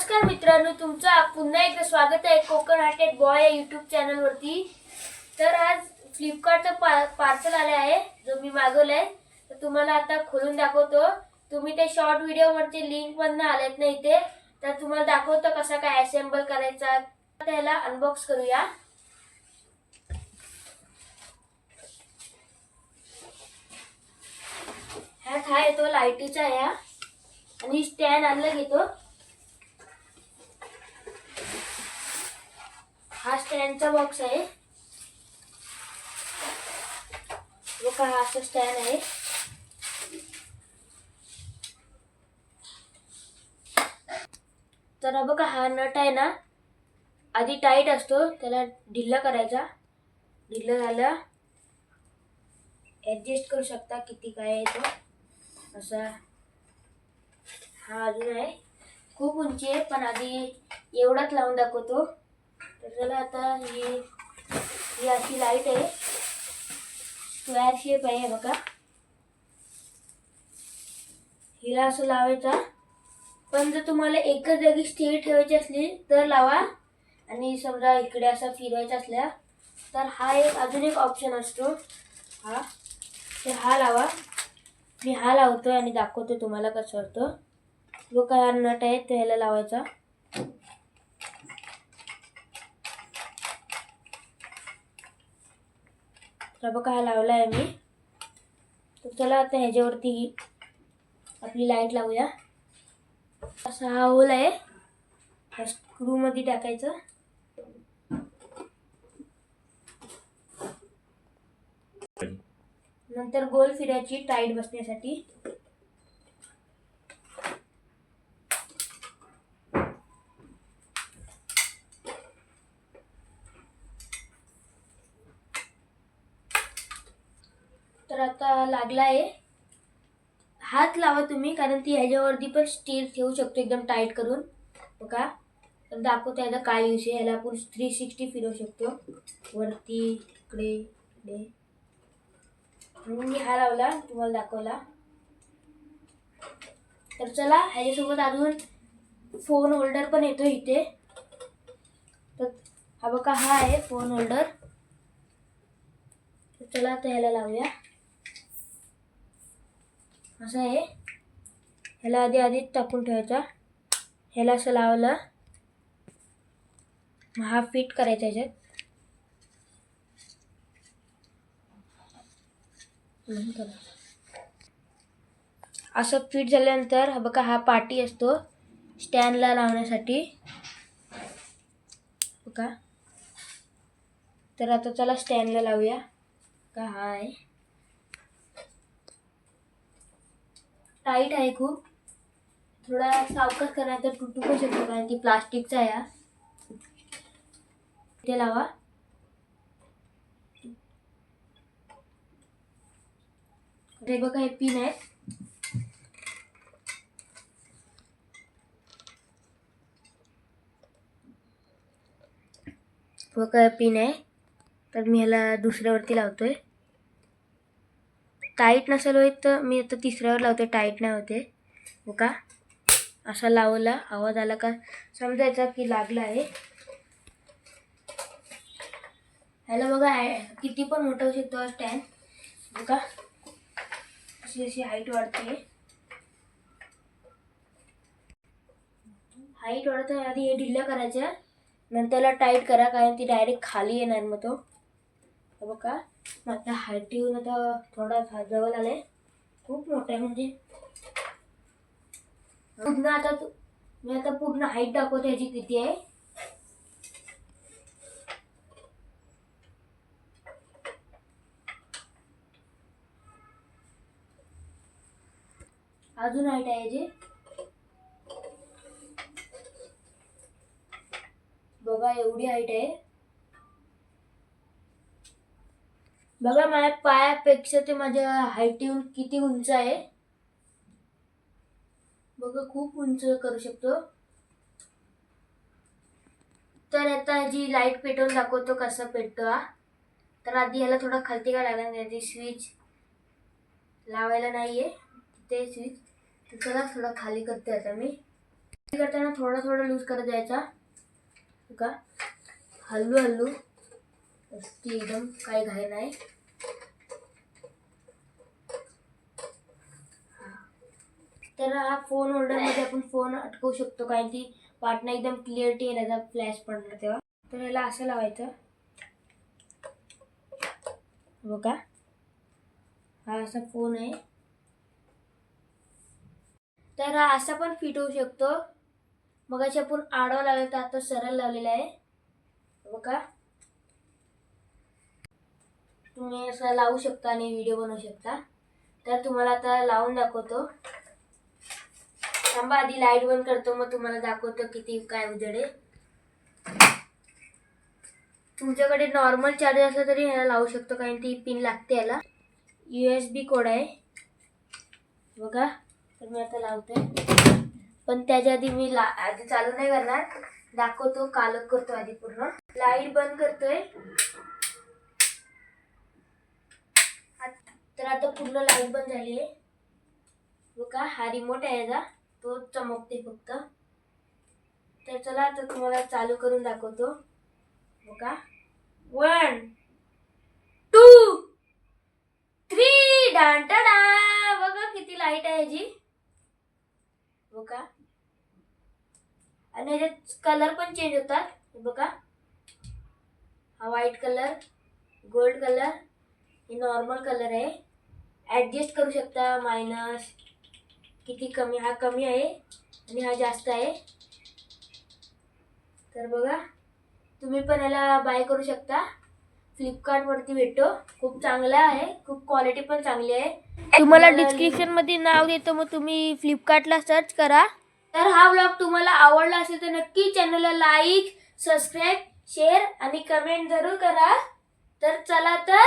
नमस्कार मित्रांनो तुमचं पुन्हा एकदा स्वागत आहे कोकण हार्टेड बॉय या यूट्यूब चॅनलवरती तर आज फ्लिपकार्टचं पा पार्सल आलं आहे जो मी मागवलं आहे तर तुम्हाला आता खोलून दाखवतो. तुम्ही ते शॉर्ट व्हिडिओवरचे लिंक आलेत ना इथे. तर तुम्हाला दाखवतो कसा काय असेंबल करायचा. त्याला अनबॉक्स करूया. ह्यात हा येतो लाईटीचा या आणि स्टँड आणलं घेतो हा स्टँडचा बॉक्स आहे. बघा हा असं स्टँड आहे. तर बघा हा नट आहे ना आधी टाईट असतो त्याला ढिल्ला करायचा. ढिल्ला झाला. ॲडजस्ट करू शकता किती काय आहे तो. असा हा अजून आहे. खूप उंची आहे पण आधी एवढाच लावून दाखवतो. तर चला आता ही ही अशी लाइट आहे. स्क्वेअर शेप आहे बघा. हिला असं लावायचा. पण जर तुम्हाला एकच जागी स्थिर ठेवायची असली तर लावा. आणि समजा इकडे असं फिरवायचं असल्या तर हा एक अजून एक ऑप्शन असतो. हा. तर हा लावा. मी हा लावतो आणि दाखवतो तुम्हाला कसं होतं जो काय नट आहे त्याला लावायचा. बघा हा लावला आहे मी तर चला आता ह्याच्यावरती आपली लाइट लावूया. असा हा होल आहे. हा स्क्रूमध्ये टाकायचं. नंतर गोल फिरायची टाईट बसण्यासाठी. तर आता लागला आहे. हात लावा तुम्ही कारण ती ह्याच्यावरती पण स्टील ठेवू शकतो एकदम टाईट करून. बघा. तर दाखवतो याचा काय यूज आहे. ह्याला आपण थ्री सिक्स्टी फिरवू शकतो. वरती इकडे इकडे. म्हणून मी हा लावला. तुम्हाला दाखवला. तर चला ह्याच्यासोबत अजून फोन होल्डर पण येतो इथे. तर हा बघा हा आहे फोन होल्डर तर चला आता ह्याला लावूया. असं आहे. ह्याला आधी आधीच टाकून ठेवायचा. ह्याला असं लावलं. मग हा फिट करायचा ह्याच्यात. असं फिट झाल्यानंतर बघा हा पाटी असतो. स्टँडला लावण्यासाठी. बघा. तर आता चला स्टँडला लावूया. का हा आहे. टाईट आहे खूप. थोडा सावकाश करा तर तुटू पण शकतो कारण की प्लास्टिकचा आहे हा. ते लावा. ते बघा हे पिन आहे. बघा पिन आहे. तर मी ह्याला दुसऱ्यावरती लावतोय. टाईट नसेल होईत तर मी आता तिसऱ्यावर लावते टाईट नाही होते. हो का? असा लावला आवाज आला का? समजायचा की लागला आहे? ह्याला बघा किती पण मोठा होऊ शकतो स्टँड बघा अशी अशी हाईट वाढते. हाईट वाढत आधी हे ढिल्ल्या करायच्या. नंतरला टाईट करा कारण ती डायरेक्ट खाली येणार मग तो. बघा. आता हाईट येऊन आता थोडा जवळ आलाय. खूप मोठा आहे म्हणजे. पूर्ण आता मी आता पूर्ण हाईट दाखवते ह्याची किती आहे. अजून हाईट आहे याची. बघा एवढी हाईट आहे. बघा माझ्या पायापेक्षा ते माझ्या हाईट येऊन किती उंच आहे? बघा खूप उंच करू शकतो. तर आता जी लाइट पेटवून दाखवतो कसं पेटतो हा. तर आधी ह्याला थोडा खालती का लागला नाही स्विच लावायला नाही आहे ते स्विच तर चला खाली करते आता मी. करताना थोडा थोडा लूज करत जायचा. का हल्लू हल्लू ती एकदम काही घाई नाही तर हा फोन होल्डरमध्ये आपण फोन अटकवू शकतो कारण ती पाटणं एकदम क्लिअरिटी येईल याचा फ्लॅश पडणार तेव्हा. तर याला असं लावायचं. बघा. हा असा फोन आहे. तर हा असा पण फिट होऊ शकतो. मग अशी आपण आडवा लावला तर आता सरळ लावलेला आहे. बघा. तुम्ही असं लावू शकता आणि व्हिडिओ बनवू शकता. तर तुम्हाला आता लावून दाखवतो. थांबा आधी लाइट बंद करतो मग तुम्हाला दाखवतो किती काय उजेड आहे. तुमच्याकडे नॉर्मल चार्जर असला तरी ह्याला लावू शकतो कारण ती पिन लागते याला. यू एस बी कोड आहे. बघा तर मी आता लावते. पण त्याच्या आधी मी ला आधी चालू नाही करणार. दाखवतो कालक करतो आधी पूर्ण. लाइट बंद करतोय आत- तर आता पूर्ण लाइट बंद झाली आहे. बघा हा रिमोट आहे याचा. तो चमकते फक्त. तर चला आता तुम्हाला चालू करून दाखवतो. बघा. वन टू थ्री डांटाडा बघा किती लाइट आहे याची. बघा. आणि याच्यात कलर पण चेंज होतात. बघा. हा व्हाईट कलर गोल्ड कलर हे नॉर्मल कलर आहे. ॲडजस्ट करू शकता. मायनस किती कमी हा कमी आहे आणि हा जास्त आहे. तर बघा तुम्ही पण याला बाय करू शकता. फ्लिपकार्टवरती भेटतो. खूप चांगला आहे. खूप क्वालिटी पण चांगली आहे. तुम्हाला डिस्क्रिप्शनमध्ये नाव देतो मग तुम्ही फ्लिपकार्टला सर्च करा. तर हा ब्लॉग तुम्हाला आवडला असेल तर नक्की चॅनलला लाईक सबस्क्राईब शेअर आणि कमेंट जरूर करा. तर चला तर